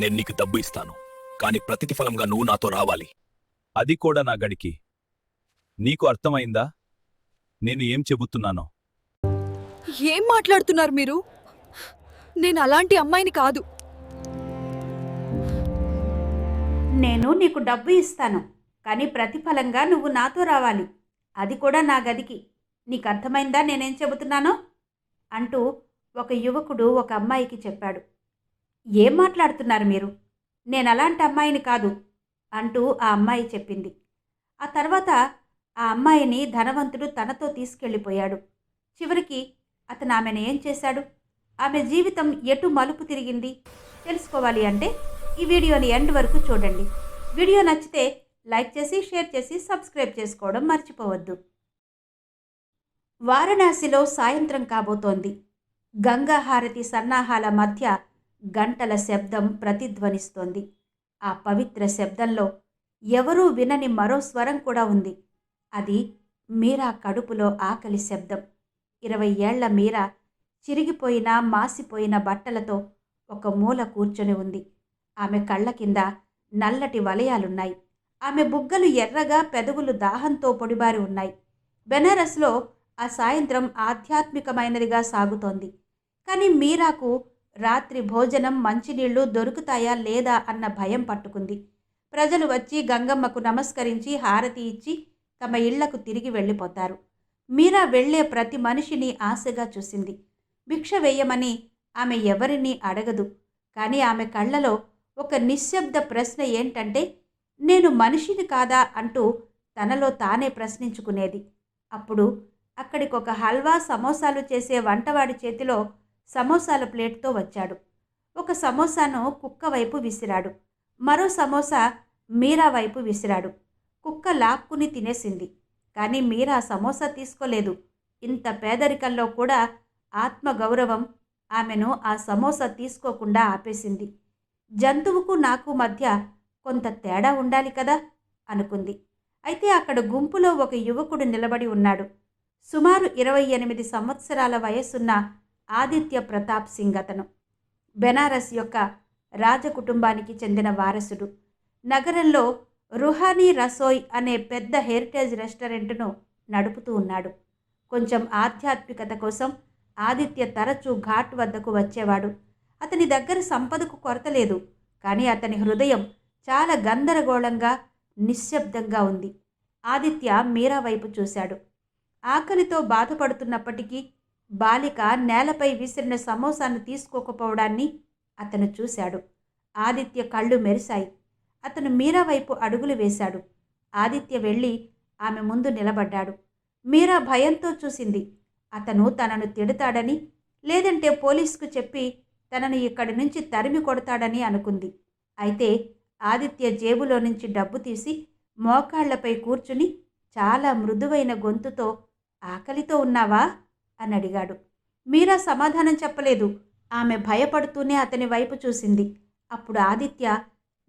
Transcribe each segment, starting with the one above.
నేను నీకు డబ్బు ఇస్తాను కానీ ప్రతిఫలంగా నువ్వు నాతో రావాలి. అది కూడా నా గడికి. నీకు అర్థమైందా? నేను ఏం చెబుతున్నానో? ఏం మాట్లాడుతున్నారు మీరు? నేను అలాంటి అమ్మాయిని కాదు. నేను నీకు డబ్బు ఇస్తాను కానీ ప్రతిఫలంగా నువ్వు నాతో రావాలి. అది కూడా నా గదికి. నీకు అర్థమైందా నేనేం చెబుతున్నానో? అంటూ ఒక యువకుడు ఒక అమ్మాయికి చెప్పాడు. ఏం మాట్లాడుతున్నారు మీరు? నేను అలాంటి అమ్మాయిని కాదు అంటూ ఆ అమ్మాయి చెప్పింది. ఆ తర్వాత ఆ అమ్మాయిని ధనవంతుడు తనతో తీసుకెళ్ళిపోయాడు. చివరికి అతను ఆమెను ఏం చేశాడు? ఆమె జీవితం ఎటు మలుపు తిరిగింది తెలుసుకోవాలి అంటే ఈ వీడియోని ఎండ్ వరకు చూడండి. వీడియో నచ్చితే లైక్ చేసి షేర్ చేసి సబ్స్క్రైబ్ చేసుకోవడం మర్చిపోవద్దు. వారణాసిలో సాయంత్రం కాబోతోంది. గంగా హారతి సన్నాహాల మధ్య గంటల శబ్దం ప్రతిధ్వనిస్తోంది. ఆ పవిత్ర శబ్దంలో ఎవరూ వినని మరో స్వరం కూడా ఉంది. అది మీరా కడుపులో ఆకలి శబ్దం. ఇరవై ఏళ్ళ మీరా చిరిగిపోయిన మాసిపోయిన బట్టలతో ఒక మూల కూర్చొని ఉంది. ఆమె కళ్ళ కింద నల్లటి వలయాలున్నాయి. ఆమె బుగ్గలు ఎర్రగా పెదవులు దాహంతో పొడిబారి ఉన్నాయి. బెనారస్లో ఆ సాయంత్రం ఆధ్యాత్మికమైనదిగా సాగుతోంది. కానీ మీరాకు రాత్రి భోజనం మంచినీళ్ళు దొరుకుతాయా లేదా అన్న భయం పట్టుకుంది. ప్రజలు వచ్చి గంగమ్మకు నమస్కరించి హారతి ఇచ్చి తమ ఇళ్ళకు తిరిగి వెళ్ళిపోతారు. మీరా వెళ్ళే ప్రతి మనిషిని ఆశగా చూసింది. భిక్ష వేయమని ఆమె ఎవరినీ అడగదు. కానీ ఆమె కళ్ళలో ఒక నిశ్శబ్ద ప్రశ్న ఏంటంటే నేను మనిషిని కాదా అంటూ తనలో తానే ప్రశ్నించుకునేది. అప్పుడు అక్కడికి ఒక హల్వా సమోసాలు చేసే వంటవాడి చేతిలో సమోసాల ప్లేట్తో వచ్చాడు. ఒక సమోసాను కుక్క వైపు విసిరాడు. మరో సమోసా మీరా వైపు విసిరాడు. కుక్క లాక్కుని తినేసింది. కానీ మీరా సమోసా తీసుకోలేదు. ఇంత పేదరికంలో కూడా ఆత్మగౌరవం ఆమెను ఆ సమోసా తీసుకోకుండా ఆపేసింది. జంతువుకు నాకు మధ్య కొంత తేడా ఉండాలి కదా? అనుకుంది. అయితే అక్కడ గుంపులో ఒక యువకుడు నిలబడి ఉన్నాడు. సుమారు ఇరవై ఎనిమిది సంవత్సరాల వయసున్న ఆదిత్య ప్రతాప్ సింగ్ అతను. బెనారస్ యొక్క రాజకుటుంబానికి చెందిన వారసుడు. నగరంలో రుహానీ రసోయ్ అనే పెద్ద హెరిటేజ్ రెస్టారెంట్ను నడుపుతూ ఉన్నాడు. కొంచెం ఆధ్యాత్మికత కోసం ఆదిత్య తరచూ ఘాట్ వద్దకు వచ్చేవాడు. అతని దగ్గర సంపదకు కొరత లేదు కానీ అతని హృదయం చాలా గందరగోళంగా నిశ్శబ్దంగా ఉంది. ఆదిత్య మీరా వైపు చూశాడు. ఆకలితో బాధపడుతున్నప్పటికీ బాలిక నేలపై విసిరిన సమోసాను తీసుకోకపోవడాన్ని అతను చూశాడు. ఆదిత్య కళ్ళు మెరిశాయి. అతను మీరా వైపు అడుగులు వేశాడు. ఆదిత్య వెళ్ళి ఆమె ముందు నిలబడ్డాడు. మీరా భయంతో చూసింది. అతను తనను తిడతాడని లేదంటే పోలీసుకు చెప్పి తనను ఇక్కడి నుంచి తరిమి కొడతాడని అనుకుంది. అయితే ఆదిత్య జేబులో నుంచి డబ్బు తీసి మోకాళ్ళపై కూర్చుని చాలా మృదువైన గొంతుతో ఆకలితో ఉన్నావా? అని అడిగాడు. మీరా సమాధానం చెప్పలేదు. ఆమె భయపడుతూనే అతని వైపు చూసింది. అప్పుడు ఆదిత్య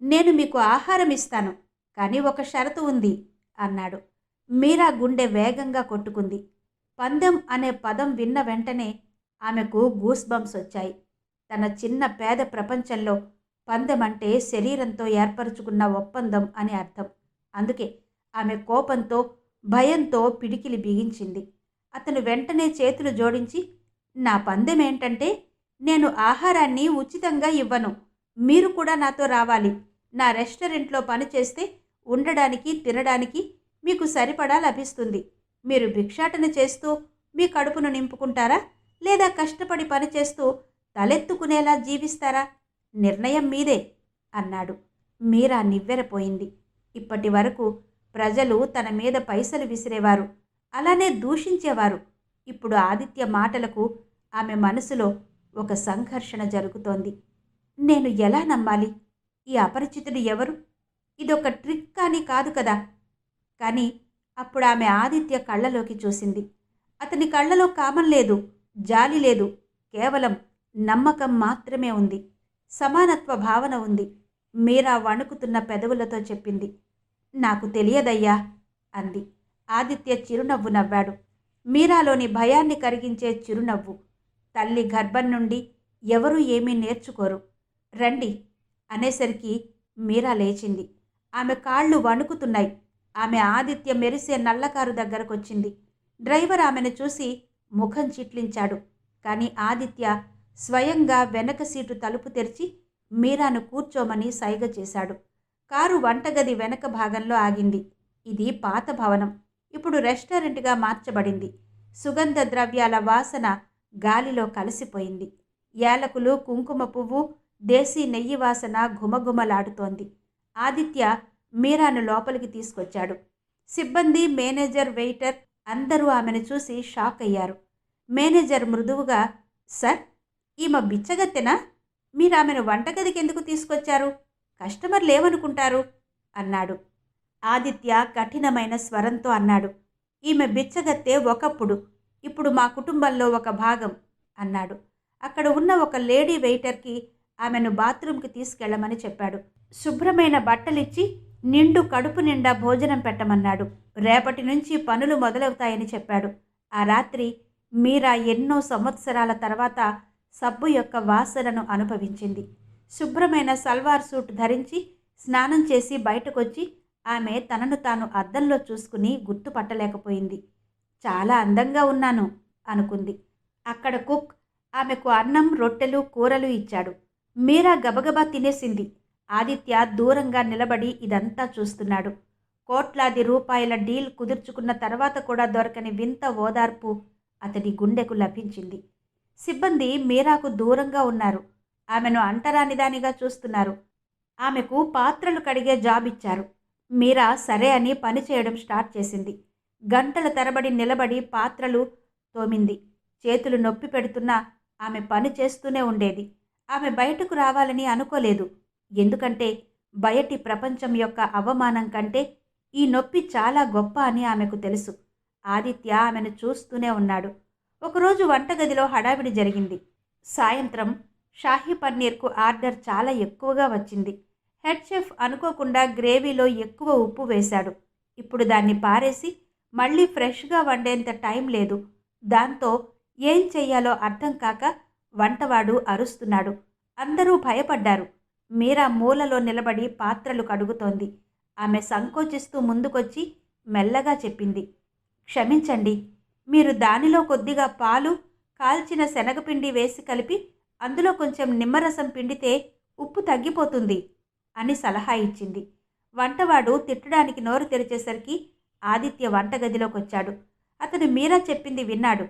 నేను మీకు ఆహారం ఇస్తాను కానీ ఒక షరతు ఉంది అన్నాడు. మీరా గుండె వేగంగా కొట్టుకుంది. పందెం అనే పదం విన్న వెంటనే ఆమెకు గూస్ బంప్స్ వచ్చాయి. తన చిన్న పేద ప్రపంచంలో పందెం అంటే శరీరంతో ఏర్పరచుకున్న ఒప్పందం అని అర్థం. అందుకే ఆమె కోపంతో భయంతో పిడికిలి బిగించింది. అతను వెంటనే చేతులు జోడించి నా పందెం ఏంటంటే నేను ఆహారాన్ని ఉచితంగా ఇవ్వను. మీరు కూడా నాతో రావాలి. నా రెస్టారెంట్లో పనిచేస్తే ఉండడానికి తినడానికి మీకు సరిపడా లభిస్తుంది. మీరు భిక్షాటన చేస్తూ మీ కడుపును నింపుకుంటారా? లేదా కష్టపడి పనిచేస్తూ తలెత్తుకునేలా జీవిస్తారా? నిర్ణయం మీదే అన్నాడు. మీరా నివ్వెరపోయింది. ఇప్పటి వరకు ప్రజలు తన మీద పైసలు విసిరేవారు. అలానే దూషించేవారు. ఇప్పుడు ఆదిత్య మాటలకు ఆమె మనసులో ఒక సంఘర్షణ జరుగుతోంది. నేను ఎలా నమ్మాలి? ఈ అపరిచితుడు ఎవరు? ఇదొక ట్రిక్ కానీ కాదు కదా? కానీ అప్పుడు ఆమె ఆదిత్య కళ్ళలోకి చూసింది. అతని కళ్ళలో కామం లేదు జాలి లేదు కేవలం నమ్మకం మాత్రమే ఉంది. సమానత్వ భావన ఉంది. మీరా వణుకుతున్న పెదవులతో చెప్పింది. నాకు తెలియదయ్యా అంది. ఆదిత్య చిరునవ్వు నవ్వాడు. మీరాలోని భయాన్ని కరిగించే చిరునవ్వు. తల్లి గర్భం నుండి ఎవరూ ఏమీ నేర్చుకోరు. రండి. అనేసరికి మీరా లేచింది. ఆమె కాళ్ళు వణుకుతున్నాయి. ఆమె ఆదిత్య మెరిసే నల్లకారు దగ్గరకొచ్చింది. డ్రైవర్ ఆమెను చూసి ముఖం చిట్లించాడు. కానీ ఆదిత్య స్వయంగా వెనక సీటు తలుపు తెరిచి మీరాను కూర్చోమని సైగ చేశాడు. కారు వంటగది వెనక భాగంలో ఆగింది. ఇది పాత భవనం. ఇప్పుడు రెస్టారెంట్గా మార్చబడింది. సుగంధ ద్రవ్యాల వాసన గాలిలో కలిసిపోయింది. యాలకులు కుంకుమ పువ్వు దేశీ నెయ్యి వాసన ఘుమఘుమలాడుతోంది. ఆదిత్య మీరాను లోపలికి తీసుకొచ్చాడు. సిబ్బంది మేనేజర్ వెయిటర్ అందరూ ఆమెను చూసి షాక్ అయ్యారు. మేనేజర్ మృదువుగా సార్ ఈమె బిచ్చగత్తెనా? మీరు ఆమెను వంటగదికి ఎందుకు తీసుకొచ్చారు? కస్టమర్లు ఏమనుకుంటారు అన్నాడు. ఆదిత్య కఠినమైన స్వరంతో అన్నాడు. ఈమె బిచ్చగత్తే ఒకప్పుడు ఇప్పుడు మా కుటుంబంలో ఒక భాగం అన్నాడు. అక్కడ ఉన్న ఒక లేడీ వెయిటర్కి ఆమెను బాత్రూంకి తీసుకెళ్ళమని చెప్పాడు. శుభ్రమైన బట్టలిచ్చి నిండు కడుపు నిండా భోజనం పెట్టమన్నాడు. రేపటి నుంచి పనులు మొదలవుతాయని చెప్పాడు. ఆ రాత్రి మీరా ఎన్నో సంవత్సరాల తర్వాత సబ్బు యొక్క వాసనను అనుభవించింది. శుభ్రమైన సల్వార్ సూట్ ధరించి స్నానం చేసి బయటకొచ్చి ఆమె తనను తాను అద్దంలో చూసుకుని గుర్తుపట్టలేకపోయింది. చాలా అందంగా ఉన్నాను అనుకుంది. అక్కడ కుక్ ఆమెకు అన్నం రొట్టెలు కూరలు ఇచ్చాడు. మీరా గబగబా తినేసింది. ఆదిత్య దూరంగా నిలబడి ఇదంతా చూస్తున్నాడు. కోట్లాది రూపాయల డీల్ కుదుర్చుకున్న తర్వాత కూడా దొరకని వింత ఓదార్పు అతడి గుండెకు లభించింది. సిబ్బంది మీరాకు దూరంగా ఉన్నారు. ఆమెను అంటరానిదానిగా చూస్తున్నారు. ఆమెకు పాత్రలు కడిగే జాబ్ ఇచ్చారు మీరా సరే అని పని చేయడం స్టార్ట్ చేసింది. గంటల తరబడి నిలబడి పాత్రలు తోమింది. చేతులు నొప్పి పెడుతున్నా ఆమె పని చేస్తూనే ఉండేది. ఆమె బయటకు రావాలని అనుకోలేదు. ఎందుకంటే బయటి ప్రపంచం యొక్క అవమానం కంటే ఈ నొప్పి చాలా గొప్ప అని ఆమెకు తెలుసు. ఆదిత్య ఆమెను చూస్తూనే ఉన్నాడు. ఒకరోజు వంటగదిలో హడావిడి జరిగింది. సాయంత్రం షాహీ పన్నీర్కు ఆర్డర్ చాలా ఎక్కువగా వచ్చింది. హెడ్ షెఫ్ అనుకోకుండా గ్రేవీలో ఎక్కువ ఉప్పు వేశాడు. ఇప్పుడు దాన్ని పారేసి మళ్ళీ ఫ్రెష్గా వండేంత టైం లేదు. దాంతో ఏం చెయ్యాలో అర్థం కాక వంటవాడు అరుస్తున్నాడు. అందరూ భయపడ్డారు. మీరా మూలలో నిలబడి పాత్రలు కడుగుతోంది. ఆమె సంకోచిస్తూ ముందుకొచ్చి మెల్లగా చెప్పింది. క్షమించండి. మీరు దానిలో కొద్దిగా పాలు కాల్చిన శనగపిండి వేసి కలిపి అందులో కొంచెం నిమ్మరసం పిండితే ఉప్పు తగ్గిపోతుంది. అని సలహా ఇచ్చింది. వంటవాడు తిట్టడానికి నోరు తెరిచేసరికి ఆదిత్య వంటగదిలోకి వచ్చాడు. అతను మీరా చెప్పింది విన్నాడు.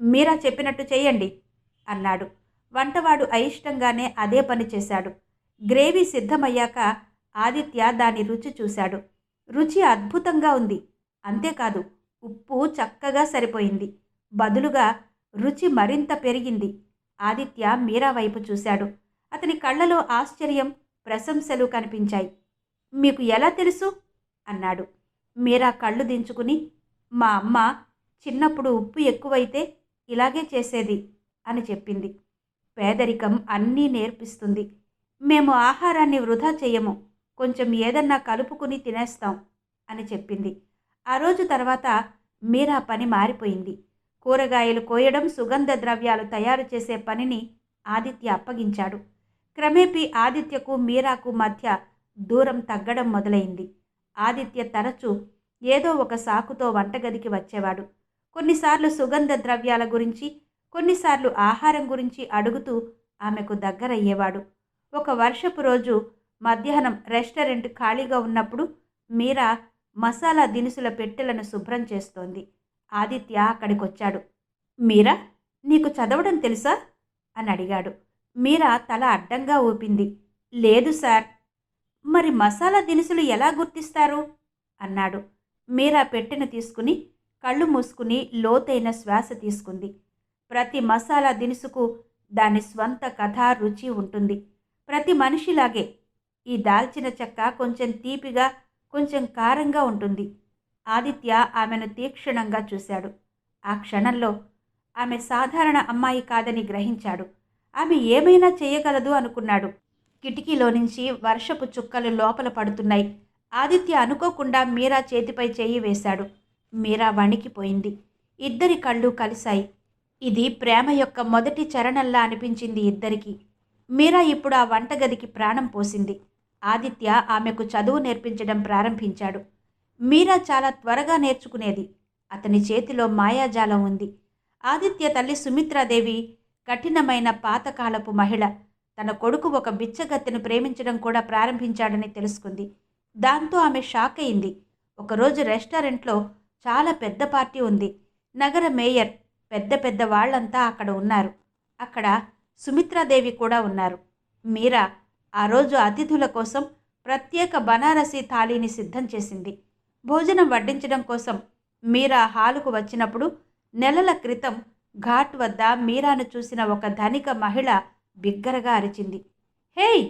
మీరా చెప్పినట్టు చేయండి అన్నాడు. వంటవాడు అయిష్టంగానే అదే పని చేశాడు. గ్రేవీ సిద్ధమయ్యాక ఆదిత్య దాని రుచి చూశాడు. రుచి అద్భుతంగా ఉంది. అంతేకాదు ఉప్పు చక్కగా సరిపోయింది. బదులుగా రుచి మరింత పెరిగింది. ఆదిత్య మీరా వైపు చూశాడు. అతని కళ్ళలో ఆశ్చర్యం ప్రశంసలు కనిపించాయి. మీకు ఎలా తెలుసు? అన్నాడు. మీరా కళ్ళు దించుకుని మా అమ్మ చిన్నప్పుడు ఉప్పు ఎక్కువైతే ఇలాగే చేసేది అని చెప్పింది. పేదరికం అన్నీ నేర్పిస్తుంది. మేము ఆహారాన్ని వృధా చేయము. కొంచెం ఏదన్నా కలుపుకుని తినేస్తాం అని చెప్పింది. ఆ రోజు తర్వాత మీరా పని మారిపోయింది. కూరగాయలు కోయడం సుగంధ ద్రవ్యాలు తయారు చేసే పనిని ఆదిత్య అప్పగించాడు. క్రమేపీ ఆదిత్యకు మీరాకు మధ్య దూరం తగ్గడం మొదలైంది. ఆదిత్య తరచూ ఏదో ఒక సాకుతో వంటగదికి వచ్చేవాడు. కొన్నిసార్లు సుగంధ ద్రవ్యాల గురించి కొన్నిసార్లు ఆహారం గురించి అడుగుతూ ఆమెకు దగ్గరయ్యేవాడు. ఒక వర్షపు రోజు మధ్యాహ్నం రెస్టారెంట్ ఖాళీగా ఉన్నప్పుడు మీరా మసాలా దినుసుల పెట్టెలను శుభ్రం చేస్తోంది. ఆదిత్య అక్కడికొచ్చాడు. మీరా నీకు చదవడం తెలుసా? అని అడిగాడు. మీరా తల అడ్డంగా ఊపింది. లేదు సార్. మరి మసాలా దినుసులు ఎలా గుర్తిస్తారు? అన్నాడు. మీరా పెట్టెను తీసుకుని కళ్ళు మూసుకుని లోతైన శ్వాస తీసుకుంది. ప్రతి మసాలా దినుసుకు దాని స్వంత కథ రుచి ఉంటుంది. ప్రతి మనిషిలాగే ఈ దాల్చిన చెక్క కొంచెం తీపిగా కొంచెం కారంగా ఉంటుంది. ఆదిత్య ఆమెను తీక్షణంగా చూశాడు. ఆ క్షణంలో ఆమె సాధారణ అమ్మాయి కాదని గ్రహించాడు. ఆమె ఏమైనా చేయగలదు అనుకున్నాడు. కిటికీలో నుంచి వర్షపు చుక్కలు లోపల పడుతున్నాయి. ఆదిత్య అనుకోకుండా మీరా చేతిపై చేయి వేశాడు. మీరా వణికిపోయింది. ఇద్దరి కళ్ళు కలిశాయి. ఇది ప్రేమ యొక్క మొదటి చరణంలా అనిపించింది ఇద్దరికి. మీరా ఇప్పుడు ఆ వంటగదికి ప్రాణం పోసింది. ఆదిత్య ఆమెకు చదువు నేర్పించడం ప్రారంభించాడు. మీరా చాలా త్వరగా నేర్చుకునేది. అతని చేతిలో మాయాజాలం ఉంది. ఆదిత్య తల్లి సుమిత్రాదేవి కఠినమైన పాతకాలపు మహిళ. తన కొడుకు ఒక బిచ్చగత్తెను ప్రేమించడం కూడా ప్రారంభించాడని తెలుసుకుంది. దాంతో ఆమె షాక్ అయింది. ఒకరోజు రెస్టారెంట్లో చాలా పెద్ద పార్టీ ఉంది. నగర మేయర్ పెద్ద పెద్ద వాళ్ళంతా అక్కడ ఉన్నారు. అక్కడ సుమిత్రాదేవి కూడా ఉన్నారు. మీరా ఆ రోజు అతిథుల కోసం ప్రత్యేక బనారసీ థాలీని సిద్ధం చేసింది. భోజనం వడ్డించడం కోసం మీరా హాలుకు వచ్చినప్పుడు నెలల క్రితం ఘాట్ వద్ద మీరాను చూసిన ఒక ధనిక మహిళ బిగ్గరగా అరిచింది. హేయ్!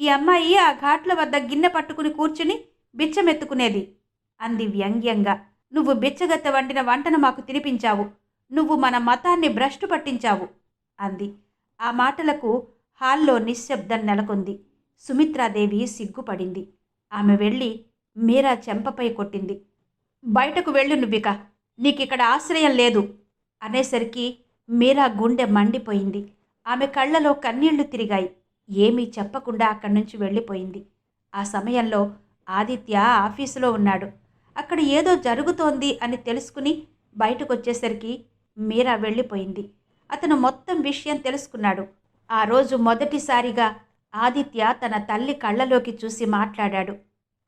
ఈ అమ్మాయి ఆ ఘాట్ల వద్ద గిన్నె పట్టుకుని కూర్చుని బిచ్చమెత్తుకునేది. అంది వ్యంగ్యంగా. నువ్వు బిచ్చగత్త వండిన వంటను మాకు తినిపించావు. నువ్వు మన మతాన్ని భ్రష్టు పట్టించావు. అంది. ఆ మాటలకు హాల్లో నిశ్శబ్దం నెలకొంది. సుమిత్రాదేవి సిగ్గుపడింది. ఆమె వెళ్ళి మీరా చెంపపై కొట్టింది. బయటకు వెళ్ళు నువ్విక. నీకిక్కడ ఆశ్రయం లేదు. అనేసరికి మీరా గుండె మండిపోయింది. ఆమె కళ్ళలో కన్నీళ్ళు తిరిగాయి. ఏమీ చెప్పకుండా అక్కడి నుంచి వెళ్ళిపోయింది. ఆ సమయంలో ఆదిత్య ఆఫీసులో ఉన్నాడు. అక్కడ ఏదో జరుగుతోంది అని తెలుసుకుని బయటకొచ్చేసరికి మీరా వెళ్ళిపోయింది. అతను మొత్తం విషయం తెలుసుకున్నాడు. ఆ రోజు మొదటిసారిగా ఆదిత్య తన తల్లి కళ్ళలోకి చూసి మాట్లాడాడు.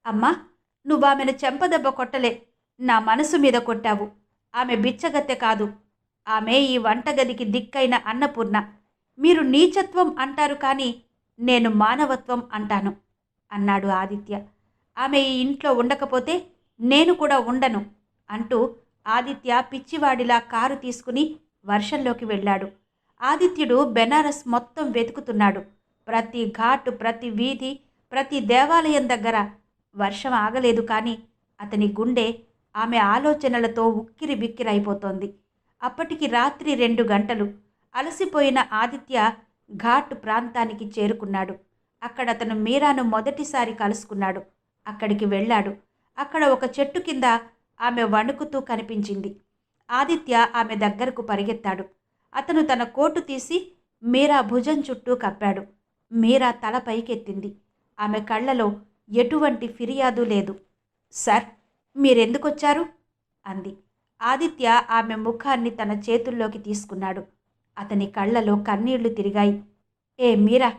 అమ్మా నువ్వు ఆమెను చెంపదెబ్బ కొట్టలే. నా మనసు మీద కొట్టావు. ఆమె బిచ్చగత్తె కాదు. ఆమె ఈ వంటగదికి దిక్కైన అన్నపూర్ణ. మీరు నీచత్వం అంటారు కానీ నేను మానవత్వం అంటాను అన్నాడు ఆదిత్య. ఆమె ఈ ఇంట్లో ఉండకపోతే నేను కూడా ఉండను అంటూ ఆదిత్య పిచ్చివాడిలా కారు తీసుకుని వర్షంలోకి వెళ్ళాడు. ఆదిత్యుడు బెనారస్ మొత్తం వెతుకుతున్నాడు. ప్రతి ఘాటు ప్రతి వీధి ప్రతి దేవాలయం దగ్గర వర్షం ఆగలేదు కానీ అతని గుండె ఆమె ఆలోచనలతో ఉక్కిరి బిక్కిరైపోతోంది అప్పటికి రాత్రి రెండు గంటలు అలసిపోయిన ఆదిత్య ఘాట్ ప్రాంతానికి చేరుకున్నాడు. అక్కడ అతను మీరాను మొదటిసారి కలుసుకున్నాడు. అక్కడికి వెళ్ళాడు. అక్కడ ఒక చెట్టు కింద ఆమె వణుకుతూ కనిపించింది. ఆదిత్య ఆమె దగ్గరకు పరిగెత్తాడు. అతను తన కోటు తీసి మీరా భుజం చుట్టూ కప్పాడు. మీరా తల పైకెత్తింది. ఆమె కళ్ళలో ఎటువంటి ఫిర్యాదు లేదు. సార్ మీరెందుకొచ్చారు? అంది. ఆదిత్య ఆమె ముఖాన్ని తన చేతుల్లోకి తీసుకున్నాడు. అతని కళ్ళలో కన్నీళ్ళు తిరిగాయి. ఏ మీరా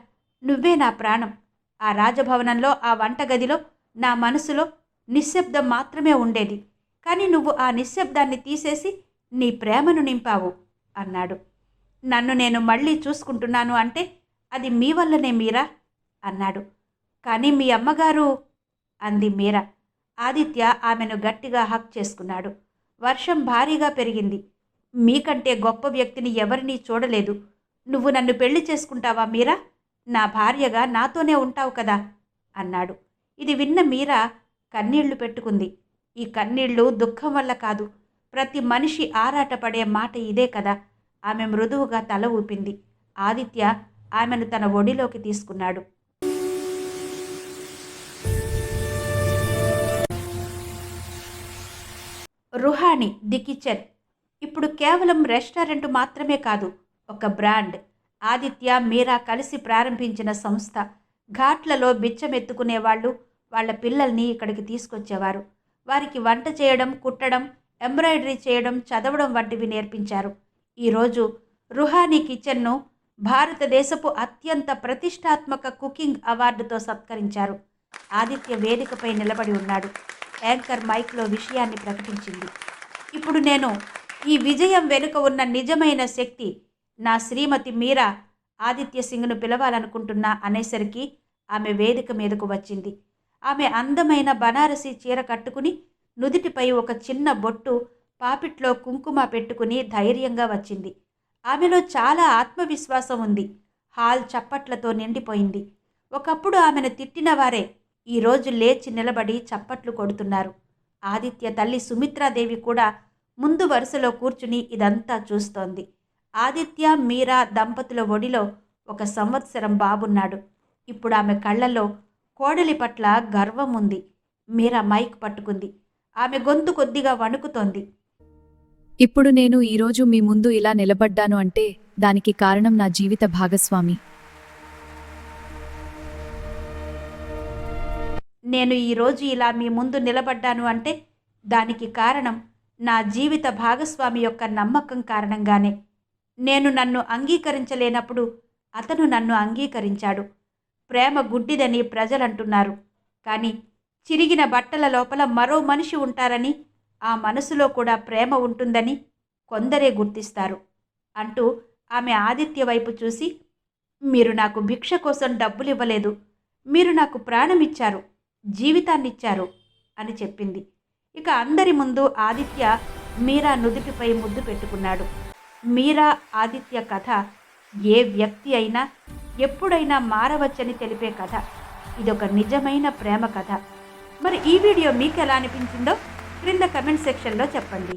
నువ్వే నా ప్రాణం. ఆ రాజభవనంలో ఆ వంటగదిలో నా మనసులో నిశ్శబ్దం మాత్రమే ఉండేది. కానీ నువ్వు ఆ నిశ్శబ్దాన్ని తీసేసి నీ ప్రేమను నింపావు అన్నాడు. నన్ను నేను మళ్ళీ చూసుకుంటున్నాను అంటే అది మీ వల్లనే మీరా? అన్నాడు. కానీ మీ అమ్మగారు అంది మీరా. ఆదిత్య ఆమెను గట్టిగా హక్ చేసుకున్నాడు. వర్షం భారీగా పెరిగింది. మీకంటే గొప్ప వ్యక్తిని ఎవరినీ చూడలేదు. నువ్వు నన్ను పెళ్ళి చేసుకుంటావా మీరా? నా భార్యగా నాతోనే ఉంటావు కదా? అన్నాడు. ఇది విన్న మీరా కన్నీళ్ళు పెట్టుకుంది. ఈ కన్నీళ్ళు దుఃఖం వల్ల కాదు. ప్రతి మనిషి ఆరాటపడే మాట ఇదే కదా? ఆమె మృదువుగా తల ఊపింది. ఆదిత్య ఆమెను తన ఒడిలోకి తీసుకున్నాడు. రుహాని ది కిచెన్ ఇప్పుడు కేవలం రెస్టారెంట్ మాత్రమే కాదు ఒక బ్రాండ్. ఆదిత్య మీరా కలిసి ప్రారంభించిన సంస్థ. ఘాట్లలో బిచ్చమెత్తుకునే వాళ్ళు వాళ్ళ పిల్లల్ని ఇక్కడికి తీసుకొచ్చేవారు. వారికి వంట చేయడం కుట్టడం ఎంబ్రాయిడరీ చేయడం చదవడం వంటివి నేర్పించారు. ఈరోజు రుహానీ కిచెన్ను భారతదేశపు అత్యంత ప్రతిష్టాత్మక కుకింగ్ అవార్డుతో సత్కరించారు. ఆదిత్య వేదికపై నిలబడి ఉన్నాడు. యాంకర్ మైక్లో విషయాన్ని ప్రకటించింది. ఇప్పుడు నేను ఈ విజయం వెనుక ఉన్న నిజమైన శక్తి నా శ్రీమతి మీరా ఆదిత్య సింగ్ను పిలవాలనుకుంటున్నా అనేసరికి ఆమె వేదిక మీదకు వచ్చింది. ఆమె అందమైన బనారసీ చీర కట్టుకుని నుదిటిపై ఒక చిన్న బొట్టు పాపిట్లో కుంకుమ పెట్టుకుని ధైర్యంగా వచ్చింది. ఆమెలో చాలా ఆత్మవిశ్వాసం ఉంది. హాల్ చప్పట్లతో నిండిపోయింది. ఒకప్పుడు ఆమెను తిట్టిన వారే ఈరోజు లేచి నిలబడి చప్పట్లు కొడుతున్నారు. ఆదిత్య తల్లి సుమిత్రాదేవి కూడా ముందు వరుసలో కూర్చుని ఇదంతా చూస్తోంది. ఆదిత్య మీరా దంపతుల ఒడిలో ఒక సంవత్సరం బాబున్నాడు. ఇప్పుడు ఆమె కళ్ళల్లో కోడలి పట్ల గర్వం ఉంది. మీరా మైక్ పట్టుకుంది. ఆమె గొంతు కొద్దిగా వణుకుతోంది. ఇప్పుడు నేను ఈరోజు మీ ముందు ఇలా నిలబడ్డాను అంటే దానికి కారణం నా జీవిత భాగస్వామి. నేను ఈరోజు ఇలా మీ ముందు నిలబడ్డాను అంటే దానికి కారణం నా జీవిత భాగస్వామి యొక్క నమ్మకం కారణంగానే. నేను నన్ను అంగీకరించలేనప్పుడు అతను నన్ను అంగీకరించాడు. ప్రేమ గుడ్డిదని ప్రజలంటున్నారు. కానీ చిరిగిన బట్టల లోపల మరో మనిషి ఉంటారని ఆ మనసులో కూడా ప్రేమ ఉంటుందని కొందరే గుర్తిస్తారు. అంటూ ఆమె ఆదిత్య వైపు చూసి మీరు నాకు భిక్ష కోసం డబ్బులు ఇవ్వలేదు మీరు నాకు ప్రాణమిచ్చారు. జీవితాన్నిచ్చారు అని చెప్పింది. ఇక అందరి ముందు ఆదిత్య మీరా నుదుటిపై ముద్దు పెట్టుకున్నాడు. మీరా ఆదిత్య కథ ఏ వ్యక్తి అయినా ఎప్పుడైనా మారవచ్చని తెలిపే కథ. ఇదొక నిజమైన ప్రేమ కథ. మరి ఈ వీడియో మీకు ఎలా అనిపించిందో క్రింద కమెంట్ సెక్షన్లో చెప్పండి.